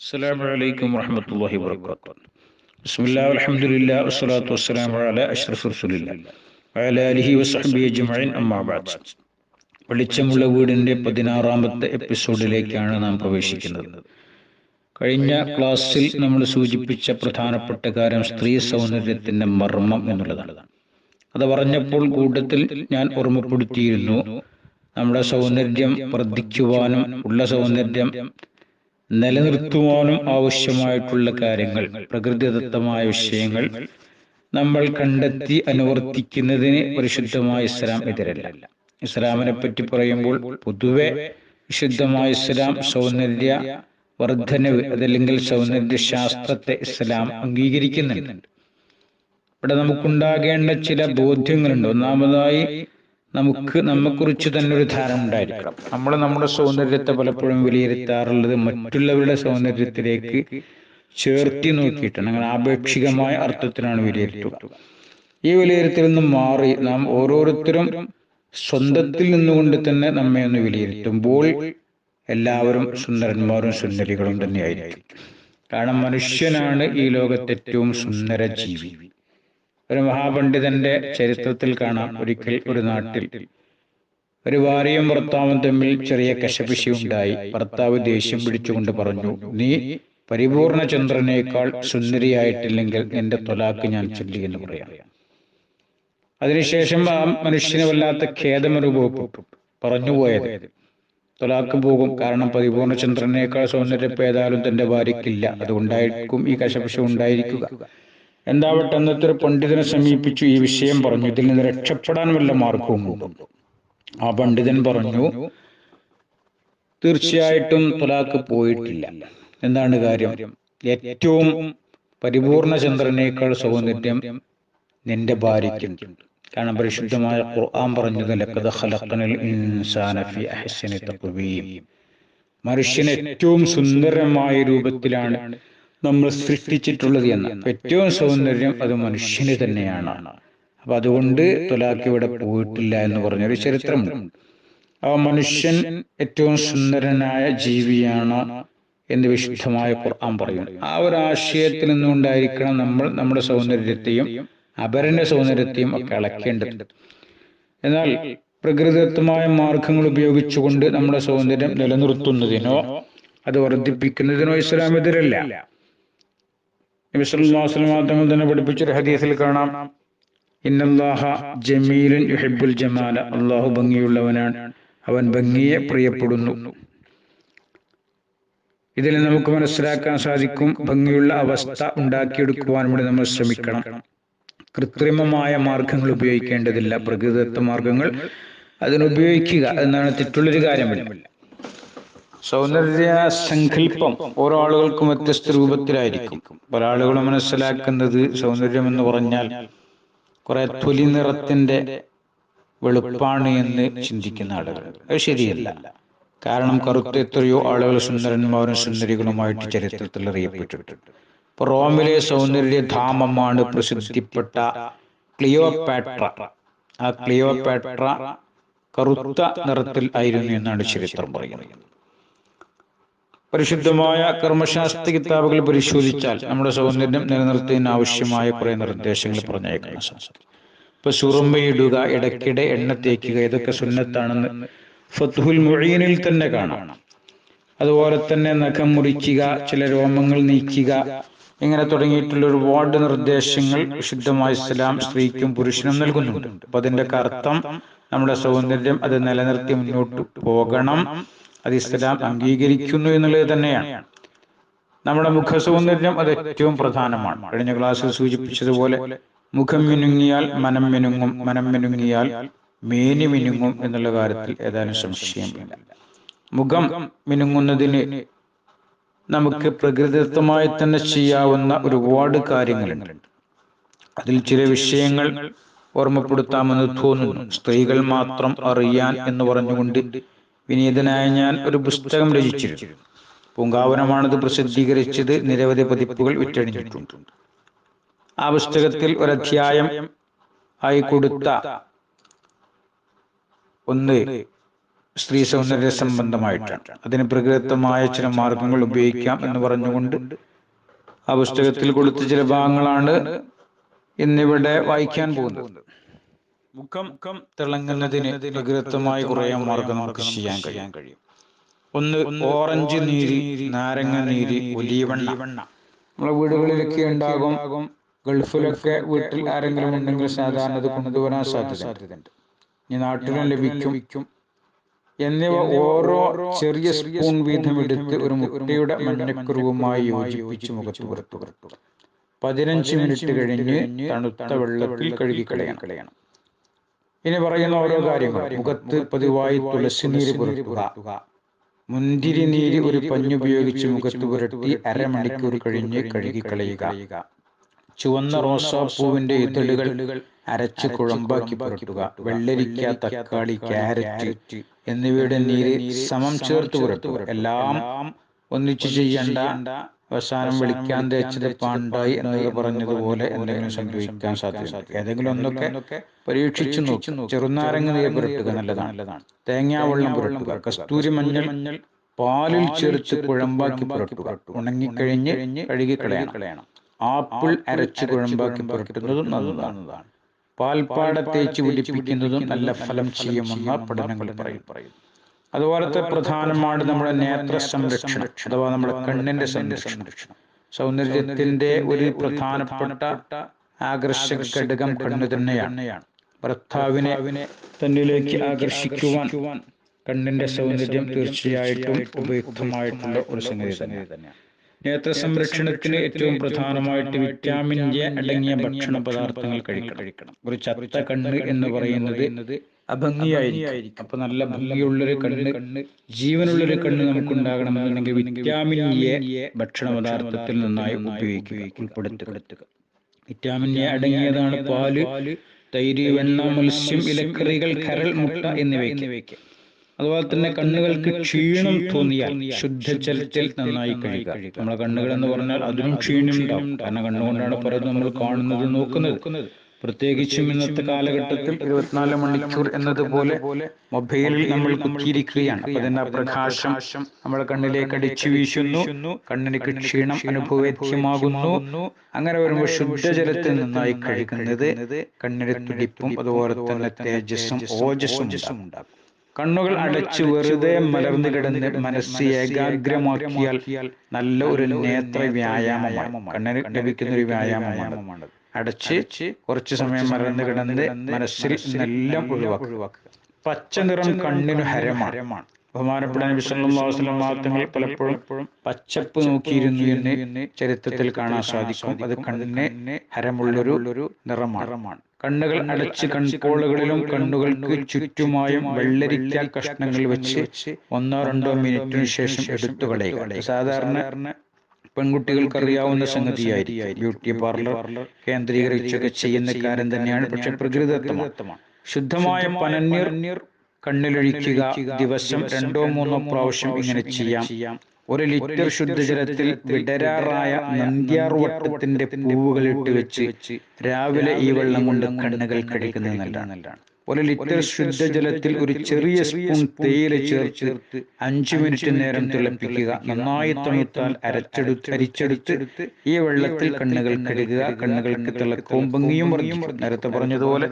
السلام عليكم ورحمة الله وبركاته بسم الله والحمد لله والصلاة والسلام على أشرف رسول الله وعلى آله وصحبه أجمعين أما بعد വെളിച്ചമുള്ള വീടിന്റെ പതിനാറാമത്തെ എപ്പിസോഡിലേക്കാണ് നാം പ്രവേശിക്കുന്നത് കഴിഞ്ഞ ക്ലാസ്സിൽ നമ്മൾ സൂചിപ്പിച്ച പ്രധാനപ്പെട്ട കാര്യം സ്ത്രീ സൗന്ദര്യത്തിന്റെ മർമ്മം എന്നുള്ളതാണ് അത് പറഞ്ഞപ്പോൾ കൂട്ടത്തിൽ ഞാൻ ഓർമ്മപ്പെടുത്തിയിരുന്നു നമ്മുടെ സൗന്ദര്യം വർദ്ധിക്കുവാനും ഉള്ള സൗന്ദര്യം നിലനിർത്തുവാനും ആവശ്യമായിട്ടുള്ള കാര്യങ്ങൾ പ്രകൃതിദത്തമായ വിഷയങ്ങൾ നമ്മൾ കണ്ടെത്തി അനുവർത്തിക്കുന്നതിന് പരിശുദ്ധമായ ഇസ്ലാം എതിരല്ല. ഇസ്ലാമിനെ പറ്റി പറയുമ്പോൾ പൊതുവെ വിശുദ്ധമായ ഇസ്ലാം സൗന്ദര്യ വർധനവ് അതല്ലെങ്കിൽ സൗന്ദര്യ ശാസ്ത്രത്തെ ഇസ്ലാം അംഗീകരിക്കുന്നുണ്ട്. ഇവിടെ നമുക്കുണ്ടാകേണ്ട ചില ബോധ്യങ്ങളുണ്ട്. ഒന്നാമതായി നമുക്ക് നമ്മെക്കുറിച്ച് തന്നെ ഒരു ധാരണ ഉണ്ടായിരിക്കണം. നമ്മൾ നമ്മുടെ സൗന്ദര്യത്തെ പലപ്പോഴും വിലയിരുത്താറുള്ളത് മറ്റുള്ളവരുടെ സൗന്ദര്യത്തിലേക്ക് ചേർത്തി നോക്കിയിട്ടാണ്. അങ്ങനെ ആപേക്ഷികമായ അർത്ഥത്തിലാണ് വിലയിരുത്തുക. ഈ വിലയിരുത്തൽ നിന്നും മാറി നാം ഓരോരുത്തരും സ്വന്തത്തിൽ നിന്നുകൊണ്ട് തന്നെ നമ്മെ ഒന്ന് വിലയിരുത്തുമ്പോൾ എല്ലാവരും സുന്ദരന്മാരും സുന്ദരികളും തന്നെയായിരിക്കും. കാരണം മനുഷ്യനാണ് ഈ ലോകത്തെ ഏറ്റവും സുന്ദര ജീവി. ഒരു മഹാപണ്ഡിതന്റെ ചരിത്രത്തിൽ കാണാം ഒരിക്കൽ ഒരു നാട്ടിൽ. ഒരു ഭാര്യയും ഭർത്താവും തമ്മിൽ ചെറിയ കശപിശി ഉണ്ടായി ഭർത്താവ് ദേഷ്യം പിടിച്ചുകൊണ്ട് പറഞ്ഞു നീ പരിപൂർണ ചന്ദ്രനേക്കാൾ സുന്ദരിയായിട്ടില്ലെങ്കിൽ എന്റെ തൊലാക്ക് ഞാൻ ചൊല്ലി എന്ന് പറയാം. അതിനുശേഷം ആ മനുഷ്യന് വല്ലാത്ത ഖേദം അനുഭവപ്പെട്ടു പറഞ്ഞുപോയത്. തൊലാക്ക് പോകും കാരണം പരിപൂർണ ചന്ദ്രനേക്കാൾ സൗന്ദര്യപ്പേതാലും തന്റെ ഭാര്യയ്ക്കില്ല. അതുകൊണ്ടായിരിക്കും ഈ കശപിശ ഉണ്ടായിരിക്കുക. എന്താവട്ടെ അന്നത്തെ ഒരു പണ്ഡിതനെ സമീപിച്ചു ഈ വിഷയം പറഞ്ഞു. ഇതിൽ നിന്ന് രക്ഷപ്പെടാൻ വല്ല മാർഗവും ആ പണ്ഡിതൻ പറഞ്ഞു തീർച്ചയായിട്ടും തുലാക്ക് പോയിട്ടില്ല. എന്താണ് കാര്യം? ഏറ്റവും പരിപൂർണ ചന്ദ്രനേക്കാൾ സൗന്ദര്യം നിന്റെ ഭാര്യയ്ക്കുണ്ട്. കാരണം പരിശുദ്ധമായ ഖുർആൻ പറഞ്ഞത് മനുഷ്യൻ ഏറ്റവും സുന്ദരമായ രൂപത്തിലാണ് നമ്മൾ സൃഷ്ടിച്ചിട്ടുള്ളത് എന്ന് ഏറ്റവും സൗന്ദര്യം അത് മനുഷ്യന് തന്നെയാണ്. അപ്പൊ അതുകൊണ്ട് തൊലാക്ക് ഇവിടെ പോയിട്ടില്ല എന്ന് പറഞ്ഞൊരു ചരിത്രമുണ്ട്. ആ മനുഷ്യൻ ഏറ്റവും സുന്ദരനായ ജീവിയാണ് എന്ന് വിശുദ്ധമായ ഖുർആൻ പറയുന്നു ആ ഒരു ആശയത്തിൽ നിന്നുകൊണ്ടായിരിക്കണം നമ്മൾ നമ്മുടെ സൗന്ദര്യത്തെയും അപരന്റെ സൗന്ദര്യത്തെയും ഒക്കെ അളക്കേണ്ടത്. എന്നാൽ പ്രകൃതിദത്തമായ മാർഗങ്ങൾ ഉപയോഗിച്ചുകൊണ്ട് നമ്മുടെ സൗന്ദര്യം നിലനിർത്തുന്നതിനോ അത് വർദ്ധിപ്പിക്കുന്നതിനോ ഇസ്ലാം എതിരല്ല നബി സല്ലല്ലാഹു അലൈഹി വസല്ലം തങ്ങൾ തന്നെ പഠിപ്പിച്ചൊരു ഹദീസിൽ കാണാം. ഇന്നല്ലാഹ ജമീലുൻ യുഹിബ്ബുൽ ജമാല. അള്ളാഹു ഭംഗിയുള്ളവനാണ്. അവൻ ഭംഗിയെ പ്രിയപ്പെടുന്നു. ഇതിൽ നമുക്ക് മനസ്സിലാക്കാൻ സാധിക്കും ഭംഗിയുള്ള അവസ്ഥ ഉണ്ടാക്കിയെടുക്കുവാൻ വേണ്ടി നമ്മൾ ശ്രമിക്കണം. കൃത്രിമമായ മാർഗങ്ങൾ ഉപയോഗിക്കേണ്ടതില്ല. പ്രകൃതിദത്ത മാർഗങ്ങൾ അതിനുപയോഗിക്കുക എന്നാണ് തെറ്റുള്ളൊരു കാര്യമില്ല. സൗന്ദര്യ സങ്കല്പം ഓരോ ആളുകൾക്കും വ്യത്യസ്ത രൂപത്തിലായിരിക്കും. പല ആളുകളും മനസ്സിലാക്കുന്നത് സൗന്ദര്യം എന്ന് പറഞ്ഞാൽ കുറെ തൊലി നിറത്തിന്റെ വെളുപ്പാണ് എന്ന് ചിന്തിക്കുന്ന ആളുകൾ. അത് ശരിയല്ല. കാരണം കറുത്ത എത്രയോ ആളുകൾ സുന്ദരന്മാരും സുന്ദരികളുമായിട്ട് ചരിത്രത്തിൽ അറിയപ്പെട്ടിട്ടുണ്ട്. ഇപ്പൊ റോമിലെ സൗന്ദര്യധാമമാണ് പ്രസിദ്ധിപ്പെട്ട ക്ലിയോപാട്ര. ആ ക്ലിയോപാട്ര കറുത്ത നിറത്തിൽ ആയിരുന്നു എന്നാണ് ചരിത്രം പറയുന്നത്. പരിശുദ്ധമായ കർമ്മശാസ്ത്ര കിതാബുകൾ പരിശോധിച്ചാൽ നമ്മുടെ സൗന്ദര്യം നിലനിർത്തുന്നതിന് ആവശ്യമായ കുറെ നിർദ്ദേശങ്ങൾ പറഞ്ഞേക്കാൻ സാധിക്കും ഇപ്പൊ സുറുമ്പയിടുക ഇടയ്ക്കിടെ എണ്ണ തേക്കുക ഇതൊക്കെ സുന്നത്താണെന്ന് ഫത്തുഹുൽ മൊഴീനിൽ തന്നെ കാണാം. അതുപോലെ തന്നെ നഖം മുറിക്കുക ചില രോമങ്ങൾ നീക്കുക ഇങ്ങനെ തുടങ്ങിയിട്ടുള്ള ഒരുപാട് നിർദ്ദേശങ്ങൾ വിശുദ്ധമായ ഇസ്ലാം സ്ത്രീക്കും പുരുഷനും നൽകുന്നുണ്ട്. അപ്പൊ അതിന്റെ അർത്ഥം നമ്മുടെ സൗന്ദര്യം അത് നിലനിർത്തി മുന്നോട്ട് പോകണം. അത് ഇസ്ലാം അംഗീകരിക്കുന്നു എന്നുള്ളത് തന്നെയാണ്. നമ്മുടെ മുഖ സൗന്ദര്യം അത് ഏറ്റവും പ്രധാനമാണ്. കഴിഞ്ഞ ക്ലാസ്സിൽ സൂചിപ്പിച്ചതുപോലെ മുഖം മിനുങ്ങിയാൽ മനം മിനുങ്ങും മനം മിനുങ്ങിയാൽ മേനി മിനുങ്ങും എന്നുള്ള കാര്യത്തിൽ ഏതാനും സംശയം മുഖം മിനുങ്ങുന്നതിന് നമുക്ക് പ്രകൃതിദത്തമായി തന്നെ ചെയ്യാവുന്ന ഒരുപാട് കാര്യങ്ങളുണ്ട്. അതിൽ ചില വിഷയങ്ങൾ ഓർമ്മപ്പെടുത്താമെന്ന് തോന്നുന്നു. സ്ത്രീകൾ മാത്രം അറിയാൻ എന്ന് പറഞ്ഞുകൊണ്ട് വിനീതനായ ഞാൻ ഒരു പുസ്തകം രചിച്ചിരുന്നു. പൂങ്കാവനമാണത് പ്രസിദ്ധീകരിച്ചത്. നിരവധി പതിപ്പുകൾ വിറ്റഴിഞ്ഞിട്ടുണ്ട്. ആ പുസ്തകത്തിൽ ഒരധ്യായം ആയി കൊടുത്ത ഒന്ന് സ്ത്രീ സൗന്ദര്യ സംബന്ധമായിട്ടാണ്. അതിന് പ്രകൃതമായ ചില മാർഗങ്ങൾ ഉപയോഗിക്കാം എന്ന് പറഞ്ഞുകൊണ്ട് ആ പുസ്തകത്തിൽ കൊടുത്ത ചില ഭാഗങ്ങളാണ് ഇന്നിവിടെ വായിക്കാൻ പോകുന്നത്. മുഖം മുഖം തിളങ്ങുന്നതിന് പ്രകൃതമായ കുറേ മാർഗം നമുക്ക് ചെയ്യാൻ കഴിയാൻ കഴിയും. ഒന്ന് ഓറഞ്ച് നീര് നാരങ്ങ നീര് ഒലീവെണ്ണ. നമ്മളെ വീടുകളിലൊക്കെ ഉണ്ടാകും ഗൾഫിലൊക്കെ വീട്ടിൽ ആരെങ്കിലും ഉണ്ടെങ്കിൽ സാധാരണ അത് കൊണ്ടുവരാൻ സാധ്യതയുണ്ട്. ഇനി നാട്ടിലും ലഭിക്കും. എന്നിവ ഓരോ ചെറിയ സ്പൂൺ വീതം എടുത്ത് ഒരു മുട്ടയുടെ മഞ്ഞക്കുരുവുമായി യോജിപ്പിച്ച് മുഖത്ത് പുറത്തു പതിനഞ്ച് മിനിറ്റ് കഴിഞ്ഞ് തണുത്ത വെള്ളത്തിൽ കഴുകി കളയണം. ഇനി പറയുന്ന ഓരോ കാര്യങ്ങൾ മുഖത്ത് പതിവായി തുളസി നീര് പുരട്ടുക മുന്തിരി നീര് ഒരു പഞ്ഞുപയോഗിച്ച് മുഖത്ത് പുരട്ടി അരമണിക്കൂർ കഴിഞ്ഞ് കഴുകി കളയുക. ചുവന്ന റോസാപ്പൂവിന്റെ ഇതളുകൾ അരച്ച് കുഴമ്പാക്കി പുരട്ടുക. വെള്ളരിക്ക തക്കാളി ക്യാരറ്റ് എന്നിവയുടെ നീര് സമം ചേർത്ത് പുരട്ടുക. എല്ലാം ഒന്നിച്ചു ചെയ്യേണ്ട അവസാനം വിളിക്കാൻ തേച്ചത് പാണ്ടായി എന്നൊക്കെ പറഞ്ഞതുപോലെ എന്തെങ്കിലും സംഭവിക്കാൻ സാധ്യത ഏതെങ്കിലും ഒന്നൊക്കെ പരീക്ഷിച്ചു നോക്കി. ചെറുനാരങ്ങ നീര് പുരട്ടുക നല്ലതാണ്. തേങ്ങാവെള്ളം പുരട്ടുക. കസ്തൂരി മഞ്ഞൾ മഞ്ഞൾ പാലിൽ ചേർത്ത് കുഴമ്പാക്കി പുരട്ടുക. ഉണങ്ങിക്കഴിഞ്ഞ് കഴുകി കളയണം. ആപ്പിൾ അരച്ച് കുഴമ്പാക്കി പുരട്ടുന്നതും നല്ലതാണ്. പാൽപ്പാട തേച്ച് പിടിപ്പിക്കുന്നതും നല്ല ഫലം ചെയ്യുമെന്ന പഠനങ്ങൾ പറയും പറയും അതുപോലത്തെ പ്രധാനമാണ് നമ്മുടെ നേത്ര സംരക്ഷണം അഥവാ നമ്മുടെ കണ്ണിന്റെ സംരക്ഷണം. സൗന്ദര്യത്തിന്റെ ഒരു പ്രധാനപ്പെട്ട ആകർഷക ഘടകം കണ്ണു തന്നെയാണ്. ഭർത്താവിനെ തന്നിലേക്ക് ആകർഷിക്കുവാൻ കണ്ണിന്റെ സൗന്ദര്യം തീർച്ചയായിട്ടും ഉപയുക്തമായിട്ടുള്ള ഒരു സംഗതി തന്നെയാണ്. നേത്ര സംരക്ഷണത്തിന് ഏറ്റവും പ്രധാനമായിട്ട് വിറ്റാമിൻ എ അടങ്ങിയ ഭക്ഷണ പദാർത്ഥങ്ങൾ കഴിക്കണം. ഒരു ചത്ത കണ്ണ് എന്ന് പറയുന്നത് അഭംഗിയായിരിക്കും. അപ്പൊ നല്ല ഭംഗിയുള്ളൊരു കണ്ണ് കണ്ണ് ജീവനുള്ളൊരു കണ്ണ് നമുക്ക് ഉണ്ടാകണമെന്നുണ്ടെങ്കിൽ വിറ്റാമിൻ എ ഭക്ഷണ പദാർത്ഥത്തിൽ നന്നായി ഉപയോഗിക്കുക ഉൾപ്പെടുത്തുക. വിറ്റാമിൻ എ അടങ്ങിയതാണ് പാൽ തൈര് വെണ്ണ മത്സ്യം ഇലക്കറികൾ കരൾ മുട്ട എന്നിവയ്ക്ക്. അതുപോലെ തന്നെ കണ്ണുകൾക്ക് ക്ഷീണം തോന്നിയാൽ ശുദ്ധജലത്തിൽ നന്നായി കഴിയുക നമ്മളെ കണ്ണുകൾ എന്ന് പറഞ്ഞാൽ അതിനും ക്ഷീണം ഉണ്ടാവും കാരണം കണ്ണുകൊണ്ടാണ് പറയുന്നത് നമ്മൾ കാണുന്നത് നോക്കുന്നത്. പ്രത്യേകിച്ചും ഇന്നത്തെ കാലഘട്ടത്തിൽ ഇരുപത്തിനാല് മണിക്കൂർ എന്നതുപോലെ മൊബൈലിൽ നമ്മൾ കുത്തിയിരിക്കുകയാണ്. അതിന്റെ പ്രകാശം നമ്മുടെ കണ്ണിലേക്ക് അടിച്ചു വീശുന്നു. കണ്ണിന് ക്ഷീണം അനുഭവേദ്യമാകുന്നു അങ്ങനെ വരുമ്പോൾ ശുദ്ധജലത്തിൽ നന്നായി കഴിക്കുന്നത് കണ്ണിന് തുടിപ്പും അതുപോലെ തന്നെ തേജസ്സും ഓജസ്സും ഉണ്ടാകും. കണ്ണുകൾ അടച്ചു വെറുതെ മലർന്നു കിടന്ന് മനസ്സ് ഏകാഗ്രമാക്കിയാൽ നല്ല ഒരു നേത്ര വ്യായാമമാണ് കണ്ണിന് ലഭിക്കുന്ന ഒരു വ്യായാമമാണ്. അടച്ച് കുറച്ചു സമയം മറന്നു കിടന്ന് മനസ്സിൽ എല്ലാം ഒഴിവാക്കുക. പച്ച നിറം കണ്ണിന് ഹരമാണ്. ബഹുമാനപ്പെട്ട നബി സല്ലല്ലാഹു അലൈഹി പലപ്പോഴും പച്ചപ്പ് നോക്കിയിരുന്നു എന്ന് ചരിത്രത്തിൽ കാണാൻ സാധിക്കും. അത് കണ്ണിന് ഹരമുള്ളൊരു ഒരു നിറമാണ്. കണ്ണുകൾ അടച്ച് കൺപോളുകളിലും കണ്ണുകൾക്ക് ചുറ്റുമായും വെള്ളരിക്ക കഷ്ണങ്ങൾ വെച്ച് ഒന്നോ രണ്ടോ മിനിറ്റിനു ശേഷം എടുത്തു കളയുക സാധാരണ പെൺകുട്ടികൾക്ക് അറിയാവുന്ന സംഗതിയായിരിക്കും ബ്യൂട്ടി പാർലർ കേന്ദ്രീകരിച്ചൊക്കെ ചെയ്യുന്ന കാര്യം തന്നെയാണ് പക്ഷെ പ്രകൃതിദത്തമാണ് ശുദ്ധമായ പനനീർ കണ്ണിലൊഴിക്കുക ദിവസം രണ്ടോ മൂന്നോ പ്രാവശ്യം ഇങ്ങനെ ചെയ്യാം. ഒരു ലിറ്റർ ശുദ്ധജലത്തിൽ വിടരാറായ നന്ദ്യാർവട്ടത്തിന്റെ പൂവുകൾ ഇട്ട് വെച്ച് രാവിലെ ഈ വെള്ളം കൊണ്ട് കണ്ണുകൾ കടിക്കുന്നത് നല്ലതാണ്. ഒരു ലിറ്റർ ശുദ്ധജലത്തിൽ ഒരു ചെറിയ സ്പൂൺ തേയില ചേർത്ത് അഞ്ചു മിനിറ്റ് നേരം തിളപ്പിക്കുക. നന്നായി തണുത്താൽ അരച്ചെടുത്ത് അരിച്ചെടുത്ത് ഈ വെള്ളത്തിൽ കണ്ണുകൾ കഴുകുക. കണ്ണുകൾക്ക് തിളക്കവും ഭംഗിയും വർദ്ധിക്കും നേരത്തെ പറഞ്ഞതുപോലെ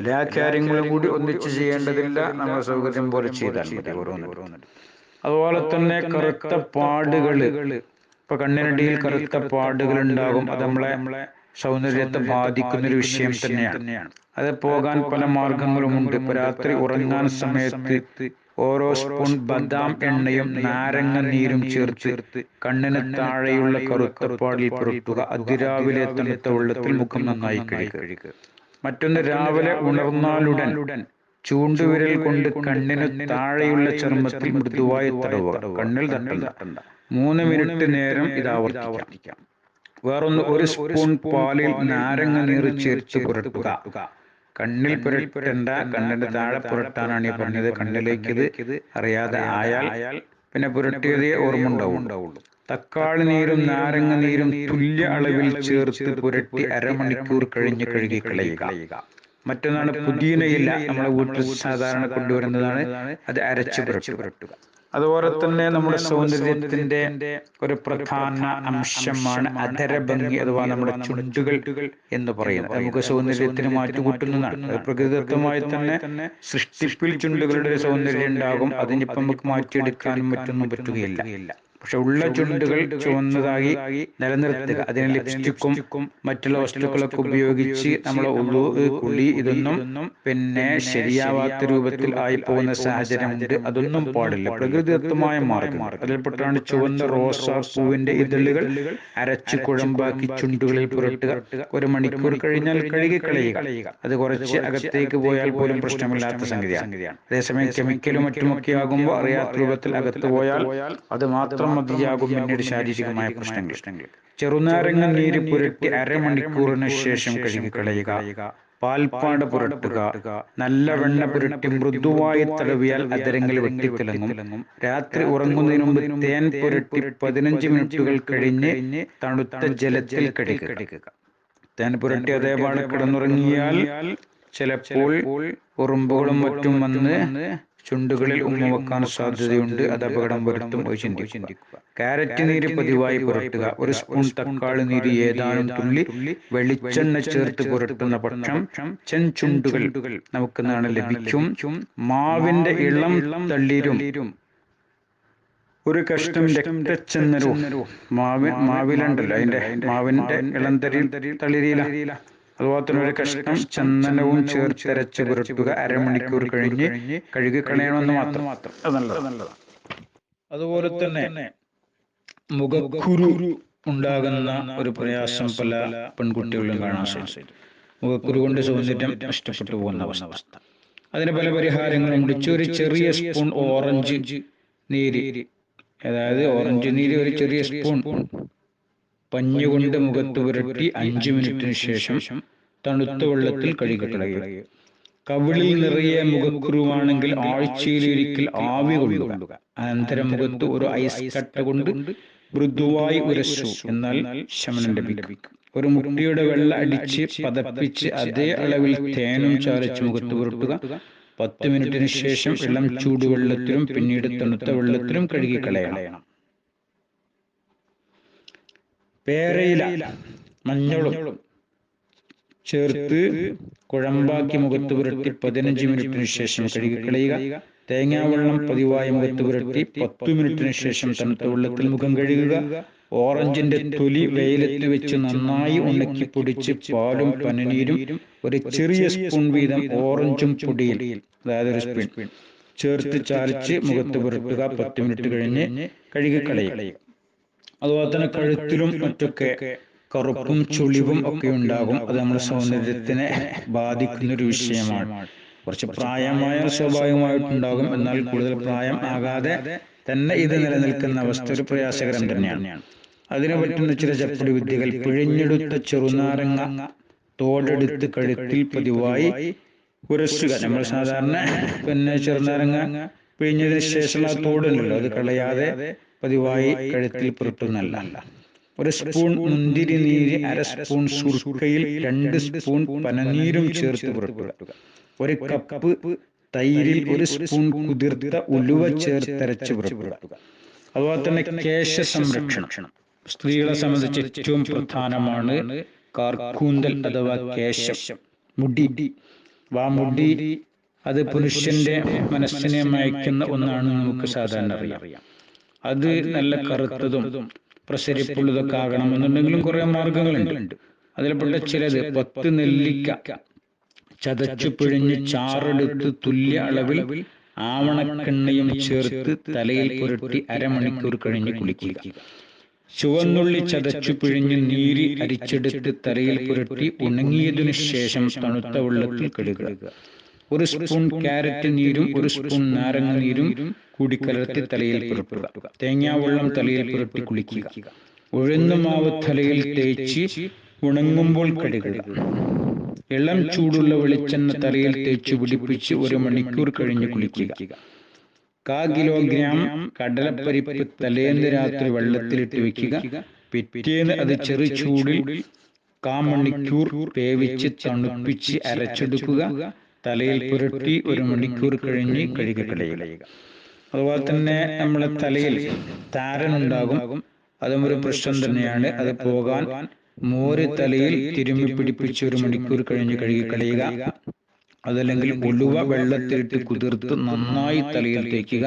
എല്ലാ കാര്യങ്ങളും കൂടി ഒന്നിച്ച് ചെയ്യേണ്ടതില്ല. നമ്മുടെ സൗകര്യം പോലെ ചെയ്താൽ മതി ഓരോന്നും അതുപോലെ തന്നെ കറുത്ത പാടുകൾ ഇപ്പൊ കണ്ണിനടിയിൽ കറുത്ത പാടുകൾ ഉണ്ടാകും. അത് നമ്മളെ നമ്മളെ സൗന്ദര്യത്തെ ബാധിക്കുന്ന ഒരു വിഷയം തന്നെയാണ്. അത് പോകാൻ പല മാർഗങ്ങളുമുണ്ട്. ഇപ്പൊ രാത്രി ഉറങ്ങാൻ സമയത്ത് ഓരോ സ്പൂൺ ബദാം എണ്ണയും നാരങ്ങ നീരും ചേർത്ത് കണ്ണിന് താഴെയുള്ള കറുത്തപ്പാടിൽ പുറത്തുക പുരട്ടുക അതിരാവിലെ തണുത്ത വെള്ളത്തിൽ മുഖം നന്നായി കഴുകുക. മറ്റൊന്ന് രാവിലെ ഉണർന്നാലുടൻ ചൂണ്ടുവിരൽ കൊണ്ട് കണ്ണിന് താഴെയുള്ള ചർമ്മത്തിൽ മൃദുവായി തടവുക. കണ്ണിൽ തട്ടണ്ട. മൂന്ന് മിനിറ്റ് നേരം ഇത് ആവർത്തിക്കാം. വേറൊന്ന് ഒരു സ്പൂൺ പാലിൽ നാരങ്ങ നീര് ചേർത്ത് പുരട്ടുക. കണ്ണിൽ പുരട്ടേണ്ട കണ്ണിന്റെ താഴെ പുരട്ടാനാണ് ഈ പറഞ്ഞത്. കണ്ണിലേക്ക് ഇത് അറിയാതെ ആയാൽ പിന്നെ പുരട്ടിയതേ ഓർമ്മ ഉണ്ടാവുള്ളൂ. തക്കാളി നീരും നാരങ്ങ നീരും തുല്യ അളവിൽ ചേർത്ത് പുരട്ടി അരമണിക്കൂർ കഴിഞ്ഞ് കഴുകി കളയുക മറ്റൊന്നാണ് പുതിയനയില്ല നമ്മളെ വീട്ടിൽ സാധാരണ കൊണ്ടുവരുന്നതാണ്. അത് അരച്ച് പുരട്ടുക. അതുപോലെ തന്നെ നമ്മുടെ സൗന്ദര്യത്തിന്റെ ഒരു പ്രധാന അംശമാണ് അധരഭംഗി അഥവാ നമ്മുടെ ചുണ്ടുകൾ എന്ന് പറയുന്നത്. നമുക്ക് സൗന്ദര്യത്തിന് മാറ്റുകൂട്ടുന്നതാണ് പ്രകൃതിദത്തമായി തന്നെ സൃഷ്ടിപ്പിൽ ചുണ്ടുകളുടെ ഒരു സൗന്ദര്യം ഉണ്ടാകും. അതിനിപ്പം നമുക്ക് മാറ്റിയെടുക്കാനും മറ്റൊന്നും പറ്റുകയില്ല. പക്ഷെ ഉള്ള ചുണ്ടുകൾ ചുവന്നതായി നിലനിർത്തുക. അതിന് ലിപ്സ്റ്റിക്കും മറ്റുള്ള വസ്തുക്കളൊക്കെ ഉപയോഗിച്ച് നമ്മളെ ഉള്ളു കുളി ഇതൊന്നും പിന്നെ ശരിയാവാത്ത രൂപത്തിൽ ആയി പോകുന്ന സാഹചര്യമുണ്ട് അതൊന്നും പാടില്ല. പ്രകൃതിദത്തമായ മാർഗം അതിൽപ്പെട്ടാണ് ചുവന്ന റോസാ പൂവിന്റെ ഇതളുകൾ അരച്ച് കുഴമ്പാക്കി ചുണ്ടുകളിൽ പുരട്ടുക. ഒരു മണിക്കൂർ കഴിഞ്ഞാൽ കഴുകി കളയുക. അത് കുറച്ച് അകത്തേക്ക് പോയാൽ പോലും പ്രശ്നമില്ലാത്ത സംഗതിയാണ്. അതേസമയം കെമിക്കലും മറ്റുമൊക്കെ ആകുമ്പോൾ അറിയാത്ത രൂപത്തിൽ അകത്ത് പോയാൽ അത് മാത്രം മതിയാകും പിന്നീട് ശാരീരികമായ പ്രശ്നങ്ങൾ. ചെറുനാരങ്ങ നീര് പുരട്ടി അരമണിക്കൂറിന് ശേഷം കഴുകി കളയുക. പാൽപ്പാട് പുരട്ടുക. നല്ല വെണ്ണ പുരട്ടി മൃദുവായി തടവിയാൽ അതരങ്ങൾ വെട്ടിത്തിളങ്ങും രാത്രി ഉറങ്ങുന്നതിന് മുമ്പ് തേൻ പുരട്ടി പതിനഞ്ച് മിനിറ്റുകൾ കഴിഞ്ഞ് തണുത്ത ജലത്തിൽ കടിക്കുക തേൻ പുരട്ടി അതേപാട് കിടന്നുറങ്ങിയാൽ ചിലപ്പോൾ ഉറുമ്പുകളും മറ്റും വന്ന് ചുണ്ടുകളിൽ ഉമ്മ വെക്കാൻ സാധ്യതയുണ്ട്. അത് അപകടം വരുത്തും ഒരു ചിന്തിക്കുക. കാരറ്റ് നീര് പതിവായി പുരട്ടുക. ഒരു സ്പൂൺ തക്കാളി നീര് ഏതാനും തുള്ളി വെളിച്ചെണ്ണ ചേർത്ത് പുരട്ടുന്ന പക്ഷം ചെഞ്ചുണ്ടുകൾ നമുക്ക് നാളെ ലഭിക്കും. മാവിന്റെ ഇളം തളിരും. ഒരു കഷ്ണം രക്തച്ചെന്നരും. മാവിൽ മാവിലുണ്ടല്ലോ. അതിന്റെ മാവിന്റെ ഇളം തരി തളിരില. അതുപോലെ തന്നെ ഒരു കഷ്ണം ചന്ദനവും ചേർത്തരച്ച് പുരട്ടുക അരമണിക്കൂർ കഴിഞ്ഞ് കഴുകി കളയണമെന്ന് മാത്രം. മാത്രം. നല്ലതാണ് അതുപോലെ തന്നെ മുഖക്കുരു ഉണ്ടാകുന്ന ഒരു പ്രയാസം പല പെൺകുട്ടികളിലും കാണാൻ സാധിക്കും മുഖക്കുരു കൊണ്ട് സൗന്ദര്യം നഷ്ടപ്പെട്ടു പോകുന്ന അവസ്ഥ. അതിന് പല പരിഹാരങ്ങളുണ്ട് ഒരു ചെറിയ സ്പൂൺ ഓറഞ്ച് നീര്. അതായത് ഓറഞ്ച് നീര് ഒരു ചെറിയ സ്പൂൺ. പഞ്ഞുകൊണ്ട് മുഖത്ത് പുരട്ടി അഞ്ചു മിനിറ്റിന് ശേഷം തണുത്ത വെള്ളത്തിൽ കഴുകിക്കളയുക കവിളിൽ നിറയെ മുഖക്കുരുവാണെങ്കിൽ ആഴ്ചയിൽ ഒരിക്കൽ ആവി കൊള്ളുക. അനന്തരം മുഖത്ത് ഒരു ഐസ് കട്ട കൊണ്ട് മൃദുവായി ഉരച്ചു. എന്നാൽ ശമനം ലഭിക്കും. ഒരു മുട്ടിയുടെ വെള്ള അടിച്ച് പതപ്പിച്ച് അതേ അളവിൽ തേനും ചാരച്ച് മുഖത്ത് പുരട്ടുക. പത്ത് മിനിറ്റിന് ശേഷം ഇളം ചൂടുവെള്ളത്തിലും പിന്നീട് തണുത്ത വെള്ളത്തിലും കഴുകിക്കളയണം പേരയില. മഞ്ഞളും. ചേർത്ത് കുഴമ്പാക്കി മുഖത്ത് പുരട്ടി പതിനഞ്ച് മിനിറ്റിന് ശേഷം കഴുകിക്കളയുക തേങ്ങാവെള്ളം പതിവായി മുഖത്ത് പുരട്ടി പത്ത് മിനിറ്റിന് ശേഷം തണുത്ത വെള്ളത്തിൽ മുഖം കഴുകുക. ഓറഞ്ചിന്റെ തൊലി വെയിലത്ത് വെച്ച് നന്നായി ഉണക്കി പൊടിച്ച് പാലും പനനീരും ഒരു ചെറിയ സ്പൂൺ വീതം ഓറഞ്ചും പൊടിയിൽ അതായത് ഒരു സ്പൂൺ ചേർത്ത് ചാലിച്ച് മുഖത്ത് പുരട്ടുക. പത്ത് മിനിറ്റ് കഴിഞ്ഞ് കഴുകിക്കളയുക അതുപോലെ തന്നെ കഴുത്തിലും മറ്റൊക്കെ കറുപ്പും ചുളിവും ഒക്കെ ഉണ്ടാകും. അത് നമ്മുടെ സൗന്ദര്യത്തിനെ ബാധിക്കുന്ന ഒരു വിഷയമാണ്. കുറച്ച് പ്രായമായ സ്വാഭാവികമായിട്ടുണ്ടാകും എന്നാൽ കൂടുതൽ പ്രായം ആകാതെ തന്നെ ഇത് നിലനിൽക്കുന്ന അവസ്ഥ ഒരു പ്രയാസകരം തന്നെയാണ്. അതിനെ പറ്റുന്ന ചില ചപ്പടി വിദ്യകൾ പിഴിഞ്ഞെടുത്ത ചെറുനാരങ്ങ തോടെടുത്ത് കഴുത്തിൽ പതിവായി ഉരസുക. നമ്മൾ സാധാരണ പിന്നെ ചെറുനാരങ്ങ പിഴിഞ്ഞതിന് ശേഷം ആ തോടുണ്ടല്ലോ അത് കളയാതെ പതിവായി കഴുത്തിൽ പുരട്ടുന്നല്ല ഒരു സ്പൂൺ മുന്തിരി നീര് അര സ്പൂൺ സുർക്കയിൽ രണ്ട് സ്പൂൺ പനനീരും ചേർത്ത് പുരട്ടുക. ഒരു കപ്പ് തൈരിൽ ഒരു സ്പൂൺ കുതിർത്ത ഉലുവ ചേർത്തരച്ച് പുരട്ടുക. അതുപോലെ തന്നെ കേശ സംരക്ഷണം. സ്ത്രീകളെ സംബന്ധിച്ച് ഏറ്റവും പ്രധാനമാണ് കാർക്കൂന്തൽ അഥവാ കേശം. മുടി. വാ മുടി അത് പുരുഷന്റെ മനസ്സിനെ മയക്കുന്ന ഒന്നാണ് നമുക്ക് സാധാരണ അറിയാം. അത് നല്ല കറുത്തതും പ്രസരിപ്പുള്ളതൊക്കെ ആകണമെന്നുണ്ടെങ്കിലും കുറെ മാർഗങ്ങളുണ്ട്. അതിൽപ്പെട്ട ചിലത് പത്ത് നെല്ലിക്ക ചതച്ചു പിഴിഞ്ഞ് ചാറെടുത്ത് തുല്യ അളവിൽ ആവണക്കെണ്ണയും ചേർത്ത് തലയിൽ പുരട്ടി അരമണിക്കൂർ കഴിഞ്ഞ് കുളിക്കുക. ചുവന്നുള്ളി ചതച്ചു പിഴിഞ്ഞ് നീരി അരിച്ചെടുത്ത് തലയിൽ പുരട്ടി ഉണങ്ങിയതിനു ശേഷം തണുത്ത വെള്ളത്തിൽ കഴുകുക. ഒരു സ്പൂൺ ക്യാരറ്റ് നീരും ഒരു സ്പൂൺ നാരങ്ങ നീരും കൂടി കലർത്തി തലയിൽ പുരട്ടുക. തേങ്ങാവെള്ളം തലയിൽ പുരട്ടി കുളിക്കുക. ഉഴുന്ന മാവ് തലയിൽ തേച്ച് ഉണങ്ങുമ്പോൾ കഴുകുക. ഇളം ചൂടുള്ള വെളിച്ചെണ്ണ തലയിൽ തേച്ച് പിടിപ്പിച്ച് ഒരു മണിക്കൂർ കഴിഞ്ഞ് കുളിക്കുക. കാ കിലോഗ്രാം കടലപ്പരിപ്പ് തലേന്ന് രാത്രി വെള്ളത്തിലിട്ട് വെക്കുക. പിറ്റേന്ന് അത് ചെറു ചൂടിൽ കാ മണിക്കൂർ വേവിച്ച് തണുപ്പിച്ച് അരച്ചെടുക്കുക. തലയിൽ പുരട്ടി ഒരു മണിക്കൂർ കഴിഞ്ഞ് കഴുകിക്കളയുക അതുപോലെ തന്നെ നമ്മളെ തലയിൽ താരൻ ഉണ്ടാകും. അതും ഒരു പ്രശ്നം തന്നെയാണ്. അത് പോകാൻ മോര് തലയിൽ തിരുമ്മി പിടിപ്പിച്ച് ഒരു മണിക്കൂർ കഴിഞ്ഞ് കഴുകിക്കളയുക അതല്ലെങ്കിൽ ഉലുവ വെള്ളത്തിലിട്ട് കുതിർത്ത് നന്നായി തലയിൽ തേക്കുക.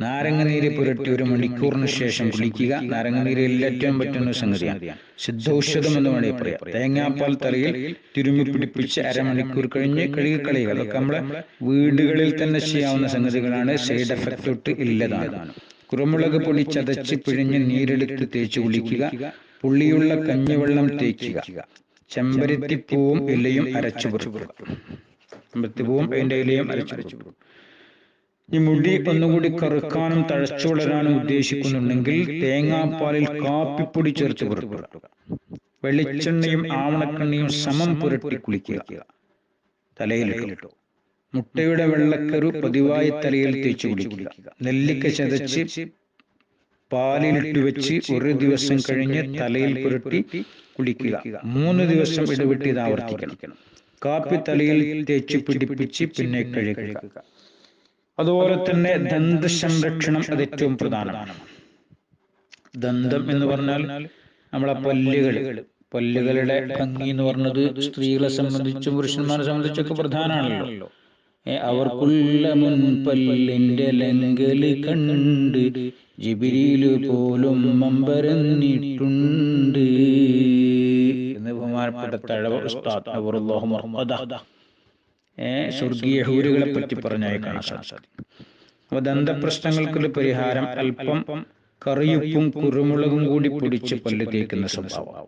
നാരങ്ങനീര് പുരട്ടി ഒരു മണിക്കൂറിന് ശേഷം കുളിക്കുക നാരങ്ങനീര് എല്ലാറ്റവും പറ്റുന്ന സംഗതിയാണ്. സിദ്ധൌഷധം എന്ന് വേണമെങ്കിൽ പറയാം. തേങ്ങാപ്പാൽ തലയിൽ തിരുമ്മി പിടിപ്പിച്ച് അരമണിക്കൂർ കഴിഞ്ഞ് കഴുകിക്കളയുക അതൊക്കെ നമ്മളെ വീടുകളിൽ തന്നെ ചെയ്യാവുന്ന സംഗതികളാണ്. സൈഡ് എഫക്റ്റ് ഒട്ട് ഇല്ലതാണ്. കുരുമുളക് പൊടി ചതച്ച് പിഴിഞ്ഞ് നീരെടുത്ത് തേച്ച് കുളിക്കുക. പുള്ളിയുള്ള കഞ്ഞിവെള്ളം തേക്കുക. ചെമ്പരത്തിപ്പൂവും ഇലയും അരച്ചു പുറപ്പെടുക ചെമ്പരത്തിപ്പൂവും അതിന്റെ ഇലയും അരച്ചു പുറപ്പെടുക ഈ മുടി ഒന്നുകൂടി കറുക്കാനും തഴച്ചു വളരാനും ഉദ്ദേശിക്കുന്നുണ്ടെങ്കിൽ തേങ്ങാപ്പാലിൽ കാപ്പിപ്പൊടി ചേർത്ത് പുരട്ടുക. വെളിച്ചെണ്ണയും ആവണക്കെണ്ണയും സമം പുരട്ടി കുളിക്കുക. തലയിൽ മുട്ടയുടെ വെള്ളക്കരു പതിവായി തലയിൽ തേച്ച് കുളിക്കുക. നെല്ലിക്ക ചതച്ച് പാലിലിട്ട് വെച്ച് ഒരു ദിവസം കഴിഞ്ഞ് തലയിൽ പുരട്ടി കുളിക്കുക. മൂന്ന് ദിവസം ഇടവിട്ട് ഇത് ആവർത്തിക്കണം. കാപ്പി തലയിൽ തേച്ച് പിടിപ്പിച്ച് പിന്നെ കഴുകുക. അതുപോലെ തന്നെ ദന്ത സംരക്ഷണം അത് ഏറ്റവും പ്രധാനമാണ് ദന്തം എന്ന് പറഞ്ഞാൽ നമ്മളെ പല്ലുകൾ പല്ലുകളുടെ ഭംഗി എന്ന് പറഞ്ഞത് സ്ത്രീകളെ സംബന്ധിച്ചും പുരുഷന്മാരെ സംബന്ധിച്ചൊക്കെ പ്രധാനമാണല്ലോ. അവർക്കുള്ള മുൻപല്ലിന്റെ ലങ്കൽ കണ്ട് ജിബിരിയിൽ പോലും മമ്പരന്നിട്ടുണ്ട് എന്ന് ബഹുമാനപ്പെട്ട തഴവ ഉസ്താദ് നബറുല്ലാഹു മുഹമ്മദ്. സ്വർഗീയ ഹൂരുകളെ പറ്റി പറഞ്ഞായി കാണാൻ സാധിക്കും. അപ്പൊ ദന്തപ്രശ്നങ്ങൾക്കുള്ള പരിഹാരം അല്പം കറിയുപ്പും കുരുമുളകും കൂടി പൊടിച്ച് പല്ല് തേക്കുന്ന സ്വഭാവം.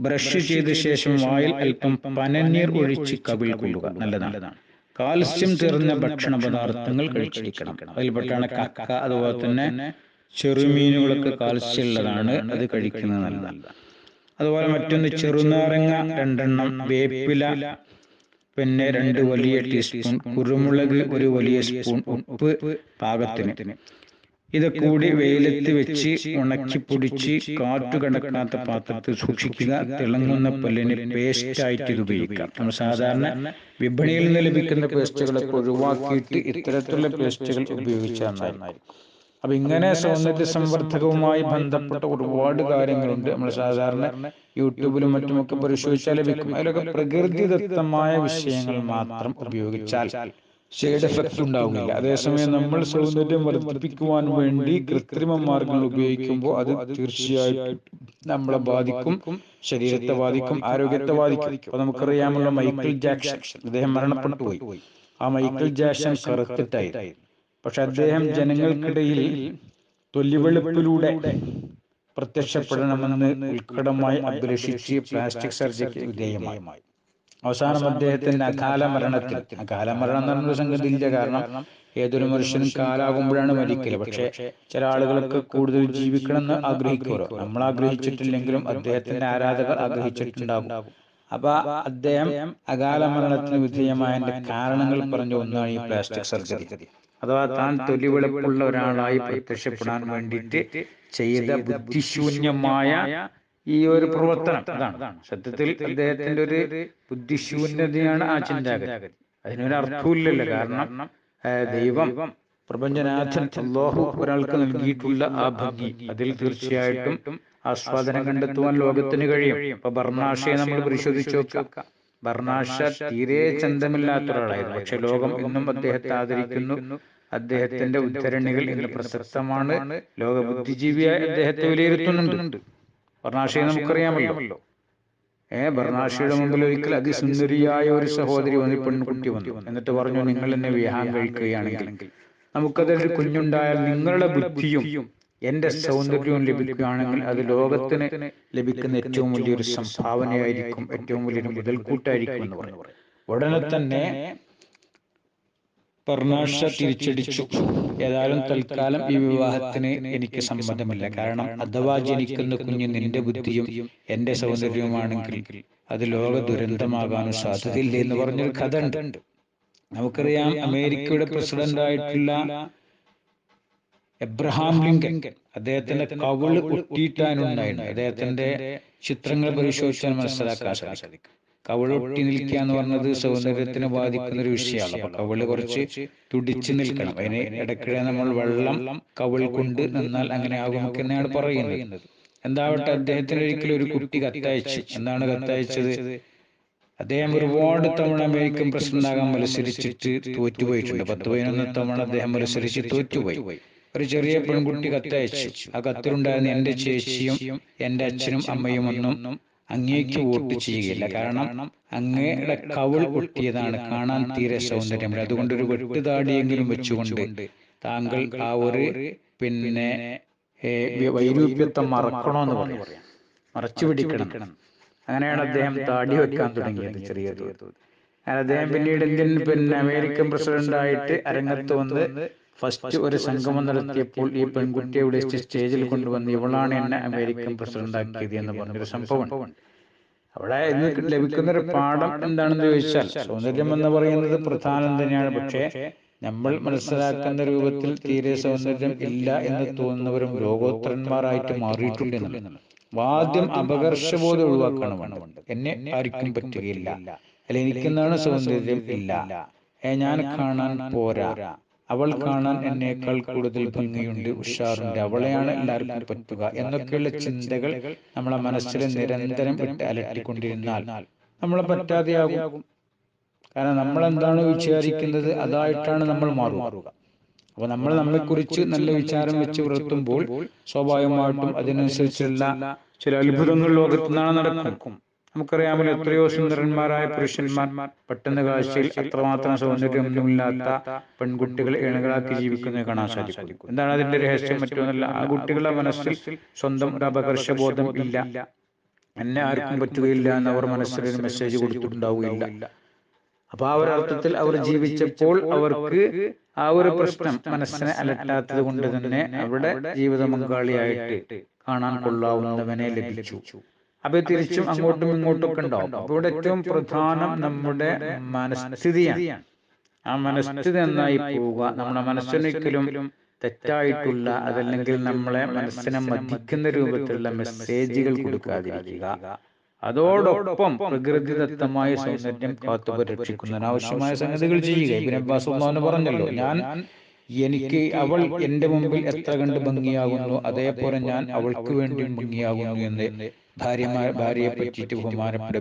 ബ്രഷ് ചെയ്ത ശേഷം വായിൽ അല്പം പനനീർ ഒഴിച്ച് കവിൾ കൊള്ളുക. നല്ലതാണ്. കാൽസ്യം തീർന്ന ഭക്ഷണ പദാർത്ഥങ്ങൾ കഴിച്ചിരിക്കണം അതിൽപ്പെട്ടാണ് കക്ക. അതുപോലെ തന്നെ ചെറുമീനുകളൊക്കെ കാൽസ്യം ഉള്ളതാണ് അത് കഴിക്കുന്നത് നല്ലതാണ്. അതുപോലെ മറ്റൊന്ന് ചെറുനാരങ്ങ രണ്ടെണ്ണം. വേപ്പില പിന്നെ രണ്ട് വലിയ ടീസ്പൂൺ കുരുമുളക് ഒരു വലിയ സ്പൂൺ ഉപ്പ് പാകത്തിന്. ഇത് കൂടി വെയിലത്ത് വെച്ച് ഉണക്കി പൊടിച്ച് കാറ്റു കടക്കാത്ത പാത്രത്തിൽ സൂക്ഷിക്കുക. തിളങ്ങുന്ന പല്ലിന് പേസ്റ്റ് ആയിട്ട് ഇത് ഉപയോഗിക്കാം. നമ്മൾ സാധാരണ വിപണിയിൽ നിന്ന് ലഭിക്കുന്ന പേസ്റ്റുകളൊക്കെ ഒഴിവാക്കിയിട്ട് ഇത്തരത്തിലുള്ള പേസ്റ്റുകൾ ഉപയോഗിച്ചാൽ നന്നായിരിക്കും. അപ്പൊ ഇങ്ങനെ സൗന്ദര്യ സംവർദ്ധകവുമായി ബന്ധപ്പെട്ട ഒരുപാട് കാര്യങ്ങളുണ്ട്. നമ്മൾ സാധാരണ യൂട്യൂബിലും മറ്റുമൊക്കെ പരിശോധിച്ചാൽ ലഭിക്കും അതിലൊക്കെ പ്രകൃതിദത്തമായ വിഷയങ്ങൾ മാത്രം ഉപയോഗിച്ചാൽ ഷെയ്ഡ് എഫക്റ്റ് ഉണ്ടാവുന്നില്ല അതേസമയം നമ്മൾ സൗന്ദര്യം വർദ്ധിപ്പിക്കുവാൻ വേണ്ടി കൃത്രിമ മാർഗങ്ങൾ ഉപയോഗിക്കുമ്പോൾ അത് തീർച്ചയായിട്ടും നമ്മളെ ബാധിക്കും ശരീരത്തെ ബാധിക്കും ആരോഗ്യത്തെ ബാധിക്കും. അപ്പൊ നമുക്കറിയാമുള്ള മൈക്കിൾ ജാക്സൺ അദ്ദേഹം മരണപ്പെട്ടു പോയി. ആ മൈക്കിൾ ജാക്സൺ കറുത്തിട്ടായി. പക്ഷെ അദ്ദേഹം ജനങ്ങൾക്കിടയിൽ തൊല്ലിവെളുപ്പിലൂടെ പ്രത്യക്ഷപ്പെടണമെന്ന് ഉത്കടമായി അഭിലഷിച്ച് പ്ലാസ്റ്റിക് സർജറിക്ക് വിധേയമായി. അവസാനം അദ്ദേഹത്തിന്റെ അകാല മരണത്തിൽ അകാല മരണം എന്ന് പറഞ്ഞ സംഗതി ഇല്ല കാരണം ഏതൊരു മനുഷ്യനും കാലാകുമ്പോഴാണ് മരിക്കൽ. പക്ഷെ ചില ആളുകൾക്ക് കൂടുതൽ ജീവിക്കണം എന്ന് ആഗ്രഹിക്കുമല്ലോ നമ്മൾ ആഗ്രഹിച്ചിട്ടില്ലെങ്കിലും അദ്ദേഹത്തിന്റെ ആരാധകർ ആഗ്രഹിച്ചിട്ടുണ്ടാകും അപ്പൊ അദ്ദേഹം അകാല മരണത്തിന് വിധേയമായതിന്റെ കാരണങ്ങൾ പറഞ്ഞ ഒന്നാണ് ഈ പ്ലാസ്റ്റിക് സർജറി. അഥവാ താൻ തൊലിവെളുപ്പുള്ള ഒരാളായി പ്രത്യക്ഷപ്പെടാൻ വേണ്ടിയിട്ട് ചെയ്ത ബുദ്ധിശൂന്യമായ ഈ ഒരു പ്രവർത്തനം. അതാണ്. സത്യത്തിൽ അദ്ദേഹത്തിന്റെ ഒരു ബുദ്ധിശൂന്യതയാണ് ആ ചിന്താഗതി. അതിനൊരു അർത്ഥമില്ലല്ലോ കാരണം ദൈവം പ്രപഞ്ചനാഥൻ അള്ളാഹു ഒരാൾക്ക് നൽകിയിട്ടുള്ള ആ ഭംഗി. അതിൽ തീർച്ചയായിട്ടും ആസ്വാദനം കണ്ടെത്തുവാൻ ലോകത്തിന് കഴിയും. ഇപ്പൊ ബർണാഷയെ നമ്മൾ പരിശോധിച്ചു നോക്കുക ബർണാഷ തീരെ ചന്തമില്ലാത്ത ഒരാളായിരുന്നു. പക്ഷെ ലോകം ഇന്നും അദ്ദേഹത്തെ ആദരിക്കുന്നു. അദ്ദേഹത്തിന്റെ ഉദ്ധരണികൾ ഇന്ന് പ്രസക്തമാണ് ലോക ബുദ്ധിജീവിയായി അദ്ദേഹത്തെ വിലയിരുത്തുന്നുണ്ട്. ബർണാഷയെ നമുക്കറിയാമല്ലോ ഏ ബർണാഷയുടെ മുമ്പിൽ ഒരിക്കൽ അതിസുന്ദരിയായ ഒരു സഹോദരി വന്ന് പെൺകുട്ടി വന്നു. എന്നിട്ട് പറഞ്ഞു നിങ്ങൾ എന്നെ വിവാഹം കഴിക്കുകയാണെങ്കിൽ നമുക്കതൊരു കുഞ്ഞുണ്ടായാൽ നിങ്ങളുടെ ബുദ്ധിയും എന്റെ സൗന്ദര്യവും ലഭിക്കുകയാണെങ്കിൽ അത് ലോകത്തിന് ലഭിക്കുന്ന ഏറ്റവും വലിയൊരു സംഭാവനയായിരിക്കും ഏറ്റവും വലിയൊരു മുതൽക്കൂട്ടായിരിക്കും എന്ന് പറഞ്ഞു ഉടനെ തന്നെ പർണാഷ തിരിച്ചടിച്ചു. ഏതായാലും തൽക്കാലം ഈ വിവാഹത്തിന് എനിക്ക് സമ്മതമില്ല. കാരണം അഥവാ ജനിക്കുന്ന കുഞ്ഞ് നിന്റെ ബുദ്ധിയും എന്റെ സൗന്ദര്യവുമാണെങ്കിൽ അത് ലോക ദുരന്തമാകാനും സാധ്യതയില്ല എന്ന് പറഞ്ഞൊരു കഥ ഉണ്ട് നമുക്കറിയാം അമേരിക്കയുടെ പ്രസിഡന്റ് ആയിട്ടുള്ള എബ്രഹാം ലിങ്കൻ. അദ്ദേഹത്തിന്റെ കവിൾ ഒട്ടിയിട്ടാനുണ്ടായിരുന്നു അദ്ദേഹത്തിന്റെ ചിത്രങ്ങൾ പരിശോധിച്ചാൽ മനസ്സിലാക്കാൻ സാധിക്കും. കവിൾ ഒട്ടി നിൽക്കുക എന്ന് പറഞ്ഞത് സൗന്ദര്യത്തിനെ ബാധിക്കുന്ന ഒരു വിഷയമാണ്. അപ്പൊ കവിൾ കുറച്ച് തുടിച്ചു നിൽക്കണം. അതിന് ഇടയ്ക്കിടെ നമ്മൾ വെള്ളം കവിൾ കൊണ്ട് നിന്നാൽ അങ്ങനെ ആകും എന്നാണ് പറയുന്നത്. എന്താവട്ടെ അദ്ദേഹത്തിന് ഒരിക്കലും ഒരു കുട്ടി കത്തയച്ചു എന്താണ് കത്തയച്ചത്? അദ്ദേഹം ഒരുപാട് തവണ അമേരിക്കൻ പ്രസിഡന്റ് ആകാൻ മത്സരിച്ചിട്ട് തോറ്റുപോയിട്ടുണ്ട് പത്ത് പതിനൊന്ന് തവണ അദ്ദേഹം മത്സരിച്ച് തോറ്റുപോയി ഒരു ചെറിയ പെൺകുട്ടി കത്തയച്ചു. ആ കത്തിലുണ്ടായിരുന്ന എന്റെ ചേച്ചിയും എന്റെ അച്ഛനും അമ്മയും ഒന്നും അങ്ങേക്ക് വോട്ട് ചെയ്യുകയില്ല കാരണം അങ്ങയുടെ കവൾ പൊട്ടിയതാണ് കാണാൻ തീരെ സൗന്ദര്യം. അതുകൊണ്ട് ഒരു വെട്ടുതാടിയെങ്കിലും വെച്ചുകൊണ്ട് താങ്കൾ ആ ഒരു പിന്നെ വൈരൂപ്യത്വം മറക്കണമെന്ന് പറയാം. മറച്ചു പിടിക്കണം അങ്ങനെയാണ് അദ്ദേഹം താടി വെക്കാൻ തുടങ്ങിയത് ചെറിയ തോതിൽ. അദ്ദേഹം പിന്നീട് ഇന്ത്യൻ പിന്നെ അമേരിക്കൻ പ്രസിഡന്റ് ആയിട്ട് അരങ്ങത്ത് വന്ന് ഫസ്റ്റ് ഒരു സംഗമം നടത്തിയപ്പോൾ ഈ പെൺകുട്ടിയെ വിളിച്ച് സ്റ്റേജിൽ കൊണ്ടുവന്ന് ഇവളാണ് എന്നെ അമേരിക്കൻ പ്രസിഡന്റ് ആക്കിയത് എന്ന് പറഞ്ഞൊരു സംഭവം അവിടെ ഇന്ന് ലഭിക്കുന്ന ഒരു പാഠം എന്താണെന്ന് ചോദിച്ചാൽ സൗന്ദര്യം എന്ന് പറയുന്നത് പ്രധാനം തന്നെയാണ്. പക്ഷേ നമ്മൾ മനസ്സിലാക്കുന്ന രൂപത്തിൽ തീരെ സൗന്ദര്യം ഇല്ല എന്ന് തോന്നുന്നവരും ലോകോത്തരന്മാരായിട്ട് മാറിയിട്ടുണ്ട് എന്നുള്ളത്. ആദ്യം അപകർഷബോധം ഒഴിവാക്കണം വേണം എന്നെ ആർക്കും പറ്റുകയില്ല. അല്ല എനിക്കെന്താണ് സൗന്ദര്യം ഇല്ല. ഏ ഞാൻ കാണാൻ പോരാ. അവൾ കാണാൻ എന്നേക്കാൾ കൂടുതൽ ഭംഗിയുണ്ട് ഉഷാറുണ്ട്. അവളെയാണ് എല്ലാവർക്കും പറ്റുക എന്നൊക്കെയുള്ള ചിന്തകൾ നമ്മളെ മനസ്സിൽ നിരന്തരം വിട്ട് അലട്ടിക്കൊണ്ടിരുന്നാൽ നമ്മളെ പറ്റാതെയാകും. കാരണം നമ്മൾ എന്താണ് വിചാരിക്കുന്നത് അതായിട്ടാണ് നമ്മൾ മാറുക. അപ്പൊ നമ്മൾ നമ്മളെ കുറിച്ച് നല്ല വിചാരം വെച്ച് പുലർത്തുമ്പോൾ സ്വാഭാവികമായിട്ടും അതിനനുസരിച്ചുള്ള ചില അത്ഭുതങ്ങൾ ലോകത്ത് നിന്നാണ് നടക്കും. നമുക്കറിയാമല്ലോ എത്രയോ സുന്ദരന്മാരായ പുരുഷന്മാർ പെട്ടെന്ന് കാഴ്ചയിൽ അത്രമാത്രം സൗന്ദര്യമൊന്നുമില്ലാത്ത പെൺകുട്ടികൾ ഏണുകളാക്കി ജീവിക്കുന്നത് കാണാൻ സാധിക്കും. എന്താണ് അതിന്റെ രഹസ്യം മറ്റൊന്നല്ല ആ കുട്ടികളുടെ മനസ്സിൽ സ്വന്തം ഒരു അപകർഷബോധം ഇല്ല. എന്നെ ആർക്കും പറ്റുകയില്ല എന്ന് അവർ മനസ്സിൽ ഒരു മെസ്സേജ് കൊടുത്തിട്ടുണ്ടാവുകയില്ല. അപ്പൊ ആ ഒരു അർത്ഥത്തിൽ അവർ ജീവിച്ചപ്പോൾ അവർക്ക് ആ ഒരു പ്രശ്നം മനസ്സിനെ അലട്ടാത്തത് കൊണ്ട് തന്നെ അവിടെ ജീവിത പങ്കാളിയായിട്ട് കാണാൻ കൊള്ളാവുന്നവനെ ലഭിച്ചു. അപ്പൊ തിരിച്ചും അങ്ങോട്ടും ഇങ്ങോട്ടും ഒക്കെ ഉണ്ടാവും. അപ്പൊ ഇവിടെ ഏറ്റവും പ്രധാനം നമ്മുടെ മനസ്ഥിതിയാണ്. ആ മനസ്ഥിതി നന്നായി പോവുക. നമ്മുടെ മനസ്സിനൊരിക്കലും തെറ്റായിട്ടുള്ള അതല്ലെങ്കിൽ നമ്മളെ മനസ്സിനെ മതിക്കുന്ന രൂപത്തിലുള്ള മെസ്സേജുകൾ കൊടുക്കാതിരിക്കുക. അതോടൊപ്പം പ്രകൃതിദത്തമായ സൗന്ദര്യം കാത്തുപരീക്ഷിക്കുന്നതിന് ആവശ്യമായ സംഗതികൾ ചെയ്യുക. ഇബിൻ അബ്ബാസ് പറഞ്ഞല്ലോ ഞാൻ എനിക്ക് അവൾ എന്റെ മുമ്പിൽ എത്ര കണ്ട് ഭംഗിയാകുന്നു. അതേപോലെ ഞാൻ അവൾക്ക് വേണ്ടി ഭംഗിയാകുന്നു എന്ന് ഭാര്യമാർ ഭാര്യയെ പറ്റിയിട്ട് ബഹുമാനപ്പെട്ട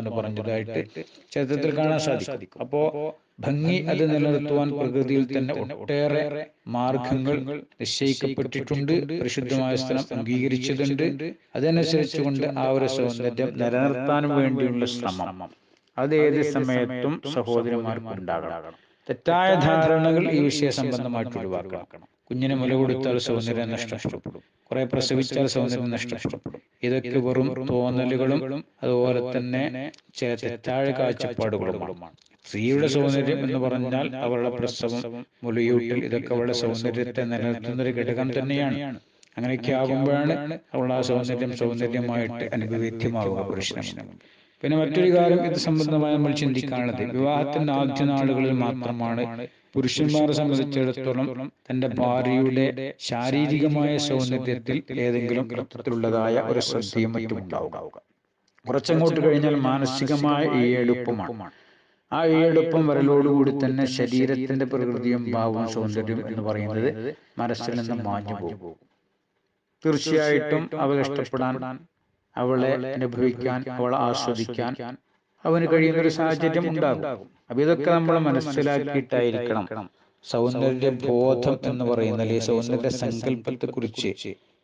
എന്ന് പറഞ്ഞതായിട്ട് ചരിത്രത്തിൽ കാണാൻ സാധിക്കും. അപ്പോ ഭംഗി അത് നിലനിർത്തുവാൻ പ്രകൃതിയിൽ തന്നെ ഒട്ടേറെ മാർഗങ്ങൾ നിശ്ചയിക്കപ്പെട്ടിട്ടുണ്ട് പരിശുദ്ധമായ സ്ഥലം അംഗീകരിച്ചിട്ടുണ്ട്. അതനുസരിച്ചുകൊണ്ട് ആ ഒരു സൗന്ദര്യം നിലനിർത്താനും വേണ്ടിയുള്ള ശ്രമം. അത് ഏത് സമയത്തും സഹോദരിമാർക്ക് ഉണ്ടാകണം തെറ്റായ ധാരണകൾ ഈ വിഷയ സംബന്ധമായിട്ട് ഒഴിവാക്കണം. കുഞ്ഞിന് മുല കൊടുത്താൽ സൗന്ദര്യം നഷ്ടപ്പെടും കുറെ പ്രസവിച്ചാൽ സൗന്ദര്യം നഷ്ടപ്പെടും ഇതൊക്കെ വെറും തോന്നലുകളും അതുപോലെ തന്നെ ചില തെറ്റായ കാഴ്ചപ്പാടുകളുമാണ്. സ്ത്രീയുടെ സൗന്ദര്യം എന്ന് പറഞ്ഞാൽ അവളുടെ പ്രസവം മുലയൂട്ടൽ ഇതൊക്കെ അവളുടെ സൗന്ദര്യത്തെ നിലനിർത്തുന്ന ഒരു ഘടകം തന്നെയാണ്. അങ്ങനെയൊക്കെ ആകുമ്പോഴാണ് അവൾ ആ സൗന്ദര്യം സൗന്ദര്യമായിട്ട് അനുഭവേദ്യമാവുക പുരുഷന് പിന്നെ മറ്റൊരു കാര്യം ഇത് സംബന്ധമായി നമ്മൾ ചിന്തിക്കാനുള്ളത് വിവാഹത്തിന്റെ ആദ്യ നാളുകളിൽ മാത്രമാണ് പുരുഷന്മാരെ സംബന്ധിച്ചിടത്തോളം തന്റെ ഭാര്യയുടെ ശാരീരികമായ സൗന്ദര്യത്തിൽ ഏതെങ്കിലും അർത്ഥത്തിലുള്ളതായ ഒരു ശ്രദ്ധയും മറ്റും ഉണ്ടാവുക. കുറച്ചങ്ങോട്ട് കഴിഞ്ഞാൽ മാനസികമായ ഈ ആ ഈയടുപ്പം വരലോടുകൂടി തന്നെ ശരീരത്തിന്റെ പ്രകൃതിയും ഭാവവും സൗന്ദര്യവും എന്ന് പറയുന്നത് മനസ്സിൽ നിന്ന് മാഞ്ഞു പോകും തീർച്ചയായിട്ടും അവൾ ഇഷ്ടപ്പെടാൻ അവളെ അനുഭവിക്കാൻ അവളെ ആസ്വദിക്കാൻ അവന് കഴിയുന്ന ഒരു സാഹചര്യം ഉണ്ടാകും. അപ്പൊ ഇതൊക്കെ നമ്മൾ മനസ്സിലാക്കിയിട്ടായിരിക്കണം. സൗന്ദര്യ ബോധം എന്ന് പറയുന്ന അല്ലെങ്കിൽ സൗന്ദര്യ സങ്കല്പത്തെ കുറിച്ച്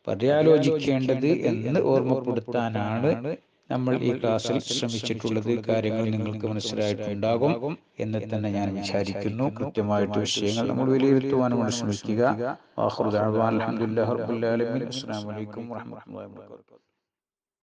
പര്യാലോചിക്കേണ്ടത് എന്ന് ഓർമ്മപ്പെടുത്താനാണ് നമ്മൾ ഈ ക്ലാസ്സിൽ ശ്രമിച്ചിട്ടുള്ളത്. കാര്യങ്ങൾ നിങ്ങൾക്ക് മനസ്സിലായിട്ടുണ്ടാകും. എന്ന് തന്നെ ഞാൻ വിചാരിക്കുന്നു. കൃത്യമായിട്ട് വിഷയങ്ങൾ നമ്മൾ വിലയിരുത്തുവാനും നമ്മൾ ശ്രമിക്കുക.